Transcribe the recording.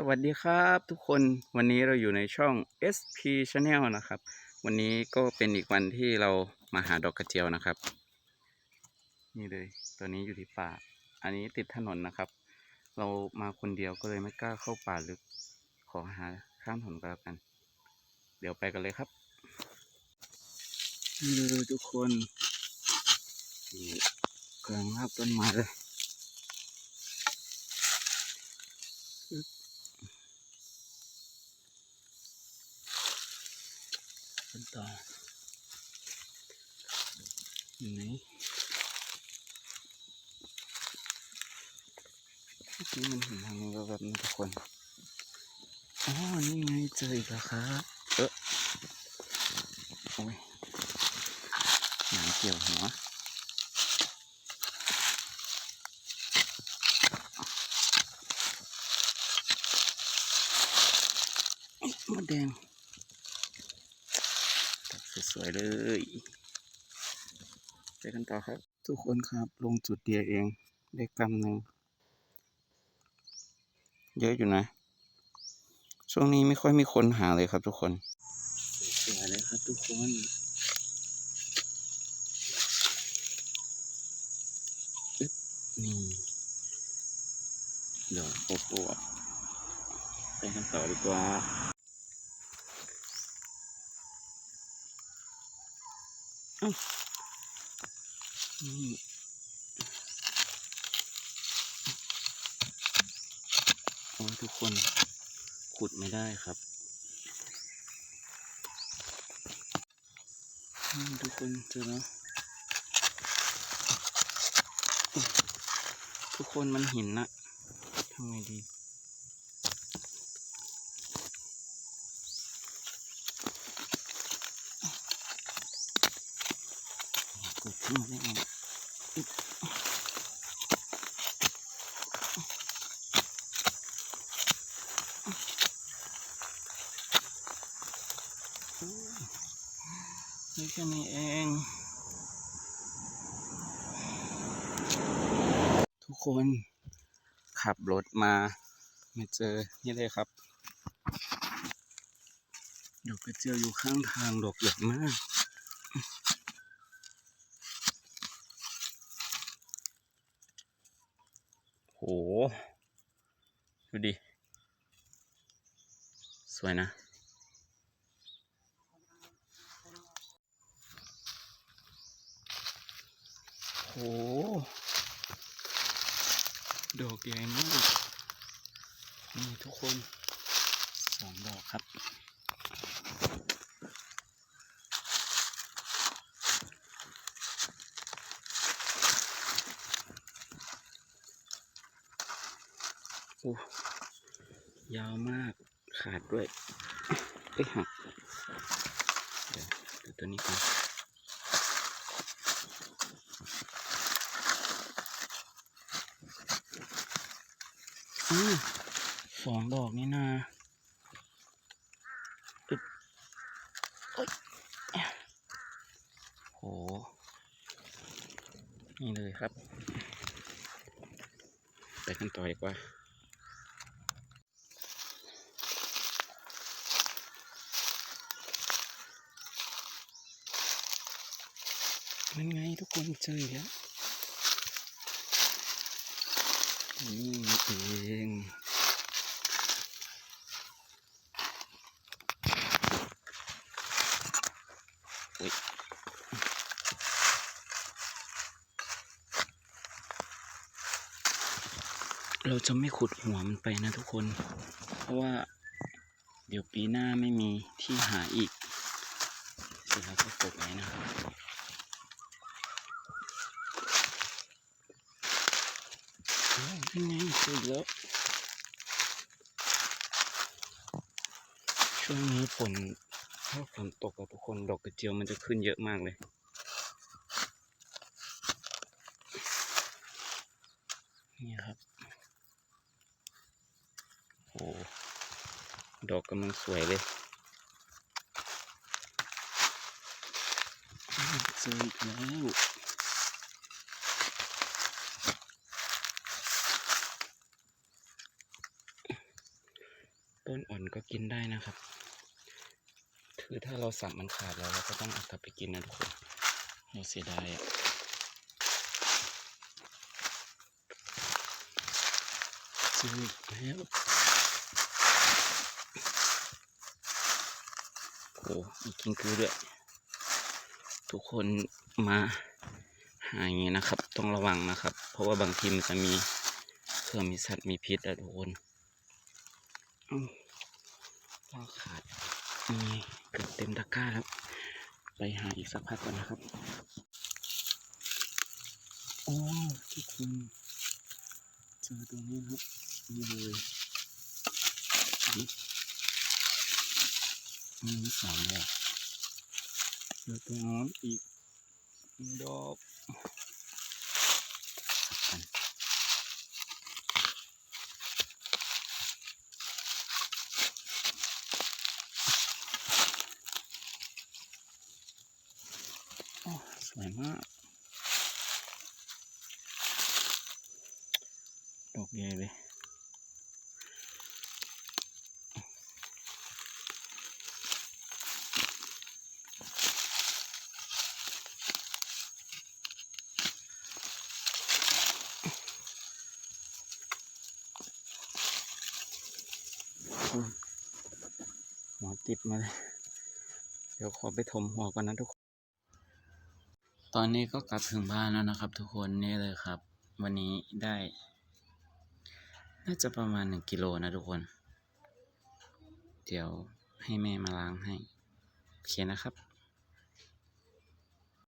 สวัสดีครับทุกคนวันนี้เราอยู่ในช่อง SP Channel นะครับ วันนี้ก็เป็นอีกวันที่เรามาหาดอกกระเจียวนะครับ นี่เลยตัวนี้อยู่ที่ป่า อันนี้ติดถนนนะครับ เรามาคนเดียวก็เลยไม่กล้าเข้าป่าลึก ขอหาข้ามถนนก็แล้วกัน เดี๋ยวไปกันเลยครับนี่เลยทุกคนกำลังลากต้นไม้เลย ต่อไหนเมื่มันเห็นทางนี้ก็แบบนี้ทุกคนอ๋อนี่ไงเจออีกแล้วครับเออโอ้ยหนังเกี่ยวหัวอ๊ะมดแดง สวยๆเลยไปกันต่อครับ ทุกคนครับลงจุดเดียวเอง ได้กำหนึ่งเยอะอยู่นะ ช่วงนี้ไม่ค่อยมีคนหาเลยครับทุกคนสวยๆเลยครับทุกคนอึ๊บนี่เดี๋ยวโอ้โหไปกันต่อดีกว่า นี่โอ้ทุกคนขุดไม่ได้ครับทุกคนเจอแล้วทุกคนมันหินนะทำไงดี กดขึ้นมาได้ไงนี่แค่นี้เอง ทุกคนขับรถมาม่เจอนี่เลยครับดอกกระเจียวอยู่ข้างทางดอกใหญ่มาก โหดูดิ สวยนะโหดอกใหญ่มาก นี่ทุกคนสองดอกครับ โอ้ยาวมากขาดด้วยเอ้ยหักเดี๋ยวดูตัวนี้ก่อนอืมสองดอกนี่นาอึดโอ๊ยโห นี่เลยครับ ไปกันต่อดีกว่า มันไงทุกคนเจออีกแล้วนี่เองอุ๊ยเราจะไม่ขุดหัวมันไปนะทุกคน เพราะว่า เดี๋ยวปีหน้าไม่มีที่หาอีกเสร็จแล้วก็กไว้นะครับ โอ้ ยนี่ไงเจออีกแล้ว ช่วงนี้ฝนถ้าฝนตกอะทุกคนดอกกระเจียวมันจะขึ้นเยอะมากเลย นี่ครับ โอ้ดอกกำลังสวยเลยอ้าวเจออีกแล้ว ต้นอ่อนก็กินได้นะครับ คือถ้าเราสับมันขาดแล้วเราก็ต้องเอากลับไปกินนะทุกคนเราเสียดายอะซื้ออีกแล้วโอ้มีกิ้งกือด้วย ทุกคนมาหาอย่างนี้นะครับ ต้องระวังนะครับ เพราะว่าบางทีมันจะมีเพื่อมีสัตว์มีพิษอะทุกคน กขาดนี่เกือบเต็มตะกร้าแล้ว ไปหาอีกสักพักก่อนนะครับ โอ้ทุกคนเจอตรงนี้ครับนี่เลยมีสองดอกเจอตรงนู้นอีกหนึ่งดอกกัน โอ้ส วยมาก ดอกใหญ่เลยอืมหัวติดมาเลย เดี๋ยวขอไปถมหัวก่อนนะทุกคน ตอนนี้ก็กลับถึงบ้านแล้วนะครับ ทุกคนนี่เลยครับ วันนี้ได้ น่าจะประมาณหนึ่งกิโลนะทุกคน เดี๋ยวให้แม่มาล้างให้ โอเคนะครับ